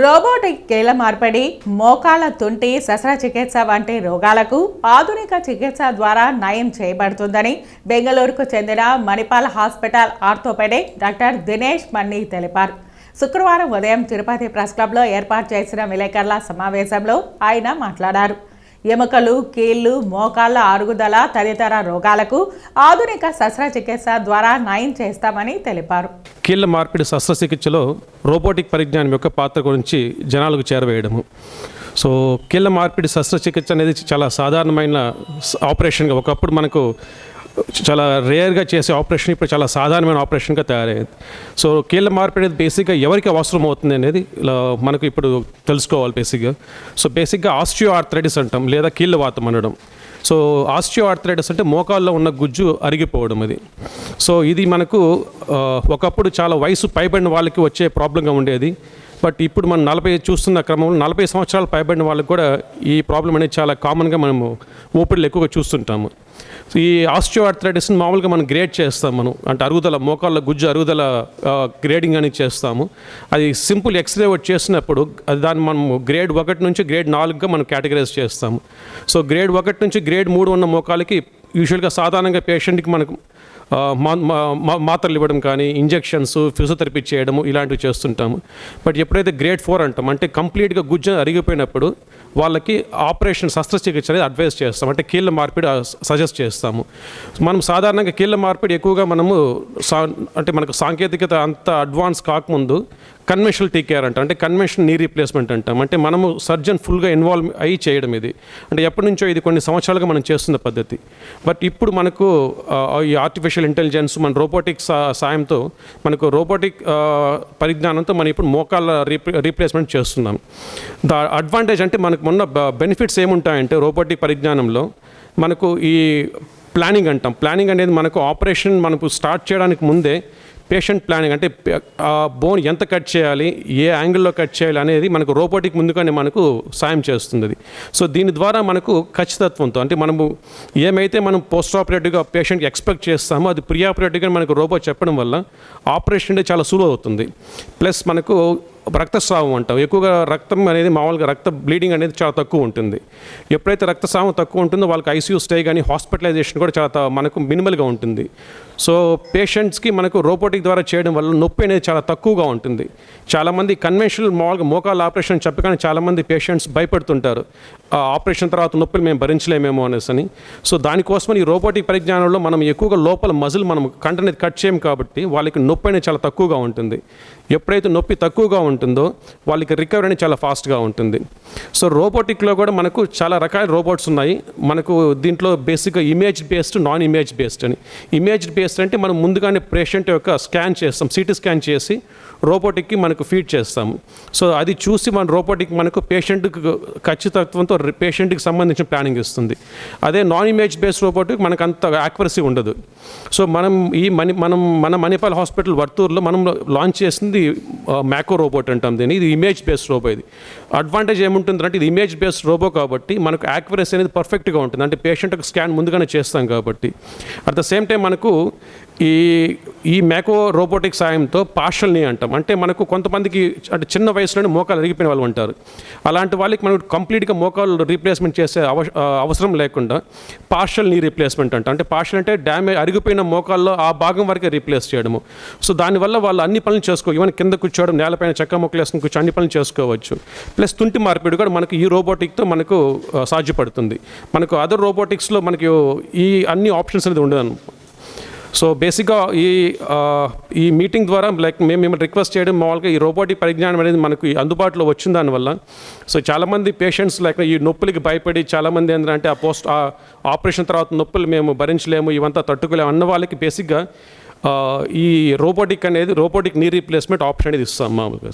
Robotic కీల మార్పిడి మోకాళ్ళ తుంటి శస్త్రచికిత్స వంటి రోగాలకు ఆధునిక చికిత్స ద్వారా నయం చేయబడుతుందని బెంగళూరుకు చెందిన Manipal hospital orthopaedic doctor Dinesh Manni తెలిపారు. శుక్రవారం ఉదయం తిరుపతి ప్రెస్ క్లబ్లో ఏర్పాటు చేసిన విలేకరుల సమావేశంలో ఆయన మాట్లాడారు. ఎముకలు కీళ్ళు మోకాళ్ళ అరుగుదల తదితర రోగాలకు ఆధునిక శస్త్రచికిత్స ద్వారా నయం చేస్తామని తెలిపారు. కీళ్ళ మార్పిడి శస్త్రచికిత్సలో రోబోటిక్ పరిజ్ఞానం యొక్క పాత్ర గురించి జనాలకు చేరవేయడము. సో కీళ్ళ మార్పిడి శస్త్రచికిత్స అనేది చాలా సాధారణమైన ఆపరేషన్గా ఒకప్పుడు మనకు చాలా రేర్గా చేసే ఆపరేషన్ ఇప్పుడు చాలా సాధారణమైన ఆపరేషన్గా తయారైంది సో కీళ్ళ మార్పిడి అనేది బేసిక్గా ఎవరికి అవసరం అవుతుంది అనేది ఇలా మనకు ఇప్పుడు తెలుసుకోవాలి బేసిక్గా. సో బేసిక్గా ఆస్టియో ఆర్థరైటిస్ అంటాం లేదా కీళ్ళ వాతం అనడం. సో ఆస్టియో ఆర్థరైటిస్ అంటే మోకాల్లో ఉన్న గుజ్జు అరిగిపోవడం ఇది సో ఇది మనకు ఒకప్పుడు చాలా వయసు పైబడిన వాళ్ళకి వచ్చే ప్రాబ్లంగా ఉండేది. బట్ ఇప్పుడు మనం నలభై చూస్తున్న క్రమంలో నలభై సంవత్సరాలు పైబడిన వాళ్ళకి కూడా ఈ ప్రాబ్లం అనేది చాలా కామన్గా మనము ఊపిరిలో ఎక్కువగా చూస్తుంటాము. సో ఈ ఆస్టియోఆర్థరైటిస్ని మామూలుగా మనం గ్రేడ్ చేస్తాం మనం. అంటే అరుగుదల మోకాళ్ళ గుజ్జు అరుగుదల గ్రేడింగ్ అనేది చేస్తాము. అది సింపుల్ ఎక్స్రే ఒకటి చేసినప్పుడు అది దాన్ని మనం గ్రేడ్ ఒకటి నుంచి గ్రేడ్ నాలుగుగా మనం కేటగరైజ్ చేస్తాము. సో గ్రేడ్ ఒకటి నుంచి గ్రేడ్ మూడు ఉన్న మోకాలకి యూజువల్గా సాధారణంగా పేషెంట్కి మనకు మాత్రలు ఇవ్వడం కానీ ఇంజెక్షన్స్ ఫిజియోథెరపీ చేయడము ఇలాంటివి చేస్తుంటాము. బట్ ఎప్పుడైతే గ్రేడ్ ఫోర్ అంటాం అంటే కంప్లీట్గా గుజ్జు అరిగిపోయినప్పుడు వాళ్ళకి ఆపరేషన్ శస్త్రచికిత్స అనేది అడ్వైస్ చేస్తాం అంటే కీళ్ళ మార్పిడి సజెస్ట్ చేస్తాము. మనం సాధారణంగా కీళ్ళ మార్పిడి ఎక్కువగా మనము సా అంటే మనకు సాంకేతికత అంత అడ్వాన్స్ కాకముందు కన్వెన్షనల్ టీ కేర్ అంటాం. అంటే కన్వెన్షన్ నీ రీప్లేస్మెంట్ అంటాం. అంటే మనము సర్జన్ ఫుల్గా ఇన్వాల్వ్ అయ్యి చేయడం ఇది. అంటే ఎప్పటి నుంచో ఇది కొన్ని సంవత్సరాలుగా మనం చేస్తున్న పద్ధతి. బట్ ఇప్పుడు మనకు ఈ ఆర్టిఫిషియల్ ఇంటెలిజెన్స్ మన రోబోటిక్ సాయంతో మనకు రోబోటిక్ పరిజ్ఞానంతో మనం ఇప్పుడు మోకాళ్ళ రీప్లే రీప్లేస్మెంట్ చేస్తున్నాం. ద అడ్వాంటేజ్ అంటే మనకు మొన్న బెనిఫిట్స్ ఏముంటాయంటే రోబోటిక్ పరిజ్ఞానంలో మనకు ఈ ప్లానింగ్ అంటాం. ప్లానింగ్ అనేది మనకు ఆపరేషన్ మనకు స్టార్ట్ చేయడానికి ముందే పేషెంట్ ప్లానింగ్ అంటే ఆ బోన్ ఎంత కట్ చేయాలి ఏ యాంగిల్లో కట్ చేయాలి అనేది మనకు రోబోటిక్ ముందుగానే మనకు సాయం చేస్తుంది అది. సో దీని ద్వారా మనకు ఖచ్చితత్వంతో అంటే మనము ఏమైతే మనం పోస్ట్ ఆపరేటివ్గా పేషెంట్కి ఎక్స్పెక్ట్ చేస్తామో అది ప్రీ ఆపరేటివ్గా మనకు రోబోట్ చెప్పడం వల్ల ఆపరేషన్ అంటే చాలా సులువు అవుతుంది ప్లస్ మనకు రక్తస్రావం అంటాం. ఎక్కువగా రక్తం అనేది మామూలుగా రక్త బ్లీడింగ్ అనేది చాలా తక్కువ ఉంటుంది. ఎప్పుడైతే రక్తస్రావం తక్కువ ఉంటుందో వాళ్ళకి ఐసీయూ స్టే కానీ హాస్పిటలైజేషన్ కూడా చాలా మనకు మినిమల్గా ఉంటుంది. సో పేషెంట్స్కి మనకు రోబోటిక్ ద్వారా చేయడం వల్ల నొప్పి అనేది చాలా తక్కువగా ఉంటుంది. చాలామంది కన్వెన్షనల్ మామూలుగా మోకాల ఆపరేషన్ చెప్పగానే చాలామంది పేషెంట్స్ భయపడుతుంటారు. ఆ ఆపరేషన్ తర్వాత నొప్పులు మేము భరించలేమేమో అనేసి అని. సో దానికోసమని ఈ రోబోటిక్ పరిజ్ఞానంలో మనం ఎక్కువగా లోపల మజిల్ మనం కంట అనేది కట్ చేయం కాబట్టి వాళ్ళకి నొప్పి అనేది చాలా తక్కువగా ఉంటుంది. ఎప్పుడైతే నొప్పి తక్కువగా ఉంటుంది ఉంటుందో వాళ్ళకి రికవరీ అనేది చాలా ఫాస్ట్గా ఉంటుంది. సో రోబోటిక్లో కూడా మనకు చాలా రకాల రోబోట్స్ ఉన్నాయి. మనకు దీంట్లో బేసిక్గా image based non image based అని. ఇమేజ్ బేస్డ్ అంటే మనం ముందుగానే పేషెంట్ యొక్క స్కాన్ చేస్తాం సిటీ స్కాన్ చేసి రోబోటిక్కి మనకు ఫీడ్ చేస్తాము సో అది చూసి మన రోబోటిక్ మనకు పేషెంట్కి ఖచ్చితత్వంతో పేషెంట్కి సంబంధించిన ప్లానింగ్ ఇస్తుంది. అదే నాన్ ఇమేజ్ బేస్డ్ రోబోటిక్ మనకు అంత యాక్యురసీ ఉండదు. సో మనం ఈ మణి మనం మన మణిపాల్ హాస్పిటల్ వర్తూరులో మనం లాంచ్ చేసింది uh, మ్యాకో రోబోట్ అంటాం దీన్ని. ఇది ఇమేజ్ బేస్డ్ రోబో ఇది. అడ్వాంటేజ్ ఏముంటుందంటే ఇది ఇమేజ్ బేస్డ్ రోబో కాబట్టి మనకు యాక్యురసీ అనేది పర్ఫెక్ట్గా ఉంటుంది. అంటే పేషెంట్ స్కాన్ ముందుగానే చేస్తాం కాబట్టి. అట్ ద సేమ్ టైం మనకు ఈ ఈ మ్యాకో రోబోటిక్ సాయంతో పార్షల్ని అంటాం. అంటే మనకు కొంతమందికి అంటే చిన్న వయసులోనే మోకాలు అరిగిపోయిన వాళ్ళు ఉంటారు. అలాంటి వాళ్ళకి మనం కంప్లీట్గా మోకాలు రీప్లేస్మెంట్ చేసే అవ అవసరం లేకుండా పార్షల్ నీ రీప్లేస్మెంట్ అంట. అంటే పార్షల్ అంటే డ్యామేజ్ అరిగిపోయిన మోకాల్లో ఆ భాగం వరకే రీప్లేస్ చేయడము. సో దానివల్ల వాళ్ళు అన్ని పనులు చేసుకో ఈవెన్ కింద కూర్చోవడం నేలపైన చెక్క మొక్కలు వేసుకుని కూర్చో అన్ని పనులు చేసుకోవచ్చు. ప్లస్ తుంటి మార్పిడి కూడా మనకు ఈ రోబోటిక్తో మనకు సాధ్యపడుతుంది. మనకు అదర్ రోబోటిక్స్లో మనకి ఈ అన్ని ఆప్షన్స్ అనేది ఉండదు సో బేసిక్గా ఈ ఈ మీటింగ్ ద్వారా లైక్ మేము మిమ్మల్ని రిక్వెస్ట్ చేయడం మామూలుగా ఈ రోబోటిక్ పరిజ్ఞానం అనేది మనకు ఈ అందుబాటులో వచ్చిన దానివల్ల. సో చాలామంది పేషెంట్స్ లైక్ ఈ నొప్పులకి భయపడి చాలామంది ఏంటంటే ఆ పోస్ట్ ఆ ఆపరేషన్ తర్వాత నొప్పులు మేము భరించలేము ఇవంతా తట్టుకోలేము అన్న వాళ్ళకి బేసిక్గా ఈ రోబోటిక్ అనేది రోబోటిక్ నీ రీప్లేస్మెంట్ ఆప్షన్ అనేది ఇస్తాం మామూలుగా.